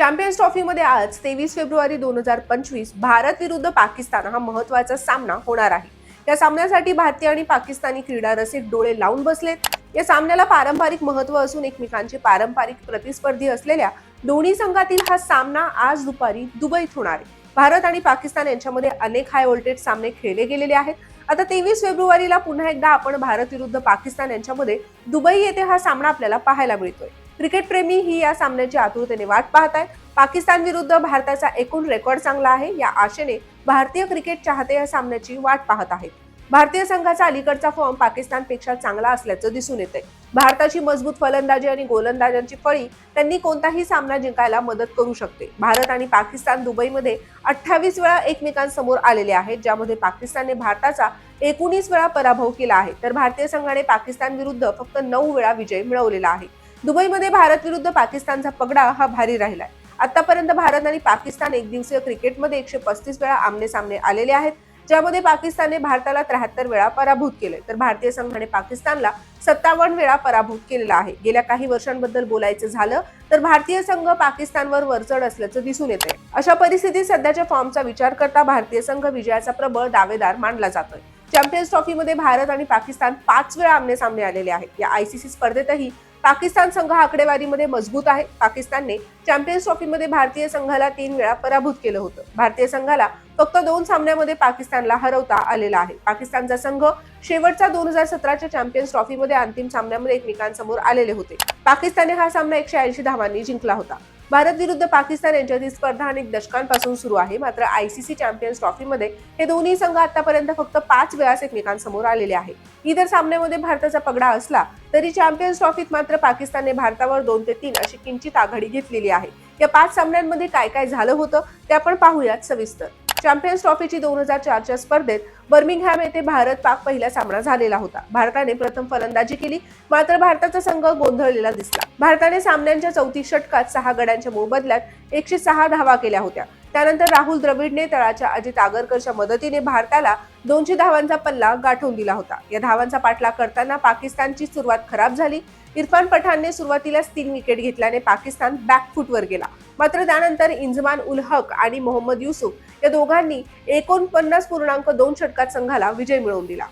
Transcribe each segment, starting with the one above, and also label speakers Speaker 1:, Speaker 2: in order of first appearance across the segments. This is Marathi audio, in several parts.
Speaker 1: चॅम्पियन्स ट्रॉफीमध्ये आज तेवीस फेब्रुवारी दोन हजार पंचवीस भारत विरुद्ध पाकिस्तान हा महत्त्वाचा सामना होणार आहे. या सामन्यासाठी भारतीय आणि पाकिस्तानी क्रीडा रसिक डोळे लावून बसलेत. या सामन्याला पारंपरिक महत्त्व असून एकमेकांचे पारंपरिक प्रतिस्पर्धी असलेल्या दोन्ही संघातील हा सामना आज दुपारी दुबईत होणार आहे. भारत आणि पाकिस्तान यांच्यामध्ये अनेक हाय व्होल्टेज सामने खेळले गेलेले आहेत. आता तेवीस फेब्रुवारीला पुन्हा एकदा आपण भारत विरुद्ध पाकिस्तान यांच्यामध्ये दुबई येथे हा सामना आपल्याला पाहायला मिळतोय. क्रिकेट प्रेमी ही या सामन्याची आतुरतेने वाट पाहत आहेत पाकिस्तान विरुद्ध भारताचा एकूण रेकॉर्ड चांगला आहे. या आशेने भारतीय क्रिकेट चाहते या सामन्याची वाट पाहत आहेत. भारतीय संघाचा अलीकडचा फॉर्म पाकिस्तानपेक्षा चांगला असल्याचं दिसून येते भारताची मजबूत फलंदाजी आणि गोलंदाजांची फळी त्यांनी कोणताही सामना जिंकायला मदत करू शकते. भारत आणि पाकिस्तान दुबईमध्ये अठ्ठावीस वेळा एकमेकांसमोर आलेले आहेत ज्यामध्ये पाकिस्तानने भारताचा एकोणीस वेळा पराभव केला आहे. तर भारतीय संघाने पाकिस्तान विरुद्ध फक्त नऊ वेळा विजय मिळवलेला आहे. दुबईमध्ये भारत विरुद्ध पाकिस्तानचा पगडा हा भारी राहिलाय. आतापर्यंत भारत आणि पाकिस्तान एक दिवसीय क्रिकेटमध्ये एकशे पस्तीस वेळा आमने सामने आलेले आहेत. ज्यामध्ये पाकिस्तानने भारताला त्र्याहत्तर वेळा पराभूत केले तर भारतीय संघाने पाकिस्तानला सत्तावन्न वेळा पराभूत केलेला आहे. गेल्या काही वर्षांबद्दल बोलायचं झालं तर भारतीय संघ पाकिस्तानवर वरचढ असल्याचं दिसून येते अशा परिस्थितीत सध्याच्या फॉर्मचा विचार करता भारतीय संघ विजयाचा प्रबळ दावेदार मानला जातोय. चॅम्पियन्स ट्रॉफीमध्ये भारत आणि पाकिस्तान पाच वेळा आमने सामने आलेले आहेत. या आयसीसी स्पर्धेतही पाकिस्तान संघ आकडेवारीमध्ये मजबूत आहे. पाकिस्तानने चॅम्पियन्स ट्रॉफीमध्ये भारतीय संघाला तीन वेळा पराभूत केलं होतं. भारतीय संघाला फक्त दोन सामन्यामध्ये पाकिस्तानला हरवता आलेला आहे. पाकिस्तानचा संघ शेवटचा दोन हजार सतराच्या चॅम्पियन्स ट्रॉफीमध्ये अंतिम सामन्यामध्ये एकमेकांसमोर आलेले होते. पाकिस्तानने हा सामना एकशे ऐंशी धावांनी जिंकला होता. भारत विरुद्ध पाकिस्तान यांच्यातील स्पर्धा अनेक दशकांपासून सुरू आहे. मात्र आयसीसी चॅम्पियन्स ट्रॉफीमध्ये हे दोन्ही संघ आतापर्यंत फक्त पाच वेळाच एकमेकांसमोर आलेले आहेत इतर सामन्यामध्ये भारताचा पगडा असला तरी चॅम्पियन्स ट्रॉफीत मात्र पाकिस्तानने भारतावर दोन ते तीन अशी किंचित आघाडी घेतलेली आहे. या पाच सामन्यांमध्ये काय काय झालं होतं ते आपण पाहूयात सविस्तर. चॅम्पियन्स ट्रॉफीची दोन हजार चारच्या स्पर्धेत बर्मिंगहॅम येथे भारत पाक पहिला सामना झालेला होता. भारताने प्रथम फलंदाजी केली मात्र भारताचा संघ गोंधळलेला दिसला. भारताने सामन्यांच्या चौतीस षटकात सहा गड्यांच्या मोबदल्यात एकशे सहा धावा केल्या होत्या. त्यानंतर राहुल द्रविडने तळाच्या अजित आगरकरच्या मदतीने भारताला दोनशे धावांचा पल्ला गाठवून दिला होता. या धावांचा पाठलाग करताना पाकिस्तानची सुरुवात खराब झाली. इरफान पठाणने सुरुवातीलाच तीन विकेट घेतल्याने पाकिस्तान बॅकफुटवर गेला. मात्र त्यानंतर इंजमान उल हक आणि मोहम्मद युसुफ या दोघांनी एकोणपन्नास पूर्णांक दोन षटकात संघाला विजय मिळवून दिला.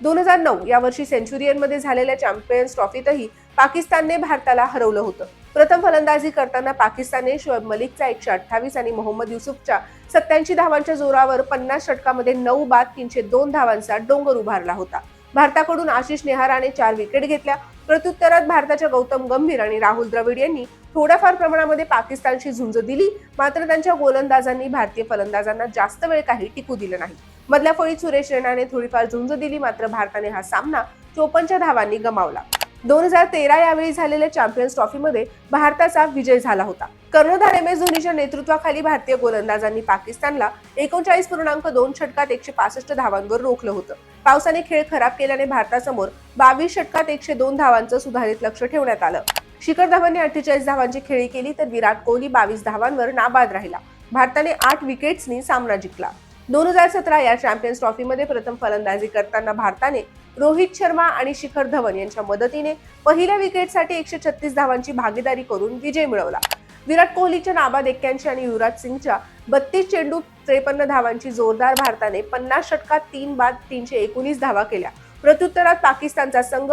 Speaker 1: दोन हजार नऊ या वर्षी सेंचुरियनमध्ये झालेल्या चॅम्पियन्स ट्रॉफीतही पाकिस्तानने भारताला हरवलं होतं. प्रथम फलंदाजी करताना पाकिस्तानने शोएब मलिकचा एकशे अठ्ठावीस आणि मोहम्मद युसुफच्या सत्याऐंशी धावांच्या जोरावर पन्नास षटकामध्ये नऊ बाद तीनशे दोन धावांचा डोंगर उभारला होता. भारताकडून आशिष नेहाराने चार विकेट घेतल्या. प्रत्युत्तरात भारताच्या गौतम गंभीर आणि राहुल द्रविड यांनी थोड्याफार प्रमाणामध्ये पाकिस्तानशी झुंज दिली मात्र त्यांच्या गोलंदाजांनी भारतीय फलंदाजांना जास्त वेळ काही टिकू दिलं नाही. मधल्या फळीत सुरेश रैनाने थोडीफार झुंज दिली मात्र भारताने हा सामना चोपन्नच्या धावांनी गमावला. दोन हजार तेरा यावेळी झालेल्या चॅम्पियन्स ट्रॉफीमध्ये भारताचा विजय झाला होता. कर्णधार एम एस धोनीच्या नेतृत्वाखाली भारतीय गोलंदाजांनी पाकिस्तानला एकोणचाळीस पूर्णांक दोन षटकात एकशे पासष्ट धावांवर रोखलं होतं. पावसाने खेळ खराब केल्याने भारतासमोर बावीस षटकात एकशे दोन धावांचं सुधारित लक्ष ठेवण्यात आलं. शिखर धवनने अठ्ठेचाळीस धावांची खेळी केली तर विराट कोहली बावीस धावांवर नाबाद राहिला. भारताने आठ विकेट्सनी सामना जिंकला. दोन हजार सतरा या चॅम्पियन्स ट्रॉफीमध्ये प्रथम फलंदाजी करताना भारताने रोहित शर्मा आणि शिखर धवन यांच्या मदतीने पहिल्या विकेटसाठी एकशे छत्तीस धावांची भागीदारी करून विजय मिळवला. विराट कोहलीच्या नाबाद एक्क्याऐंशी आणि युवराज सिंगच्या बत्तीस चेंडू त्रेपन्न धावांची जोरदार भारताने पन्नास षटकात तीन बाद तीनशे एकोणीस धावा केल्या. प्रत्युत्तरात पाकिस्तानचा संघ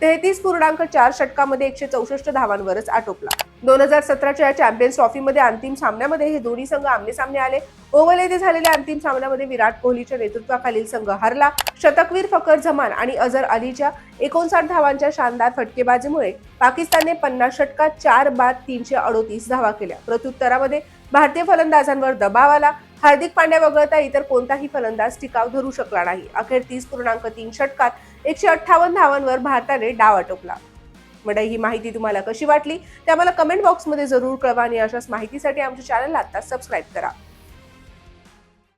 Speaker 1: तेहतीस पूर्णांक चार षटकामध्ये एकशे चौसष्ट धावांवरच आटोपला. दोन हजार सतराच्या चॅम्पियन्स ट्रॉफीमध्ये अंतिम सामन्यामध्ये हे दोन्ही संघ आमने सामने आले. ओव्हल येथे झालेल्या अंतिम सामन्यामध्ये विराट कोहलीच्या नेतृत्वाखालील संघ हरला. शतकवीर फकर झमान आणि अझर अलीच्या एकोणसाठ धावांच्या शानदार फटकेबाजीमुळे पाकिस्तानने पन्नास षटकात चार बाद तीनशे अडोतीस धावा केल्या. प्रत्युत्तरामध्ये भारतीय फलंदाजांवर दबाव आला. हार्दिक पांड्या वगळता इतर कोणताही फलंदाज टिकाव धरू शकला नाही. अखेर तीस पूर्णांक तीन षटकात एकशे अठ्ठावन्न धावांवर भारताने डाव आटोपला. मंडळी ही माहिती तुम्हाला कशी वाटली? ते आम्हाला कमेंट बॉक्समध्ये जरूर कळवा आणि अशाच माहितीसाठी आमच्या चॅनलला आता सबस्क्राईब करा.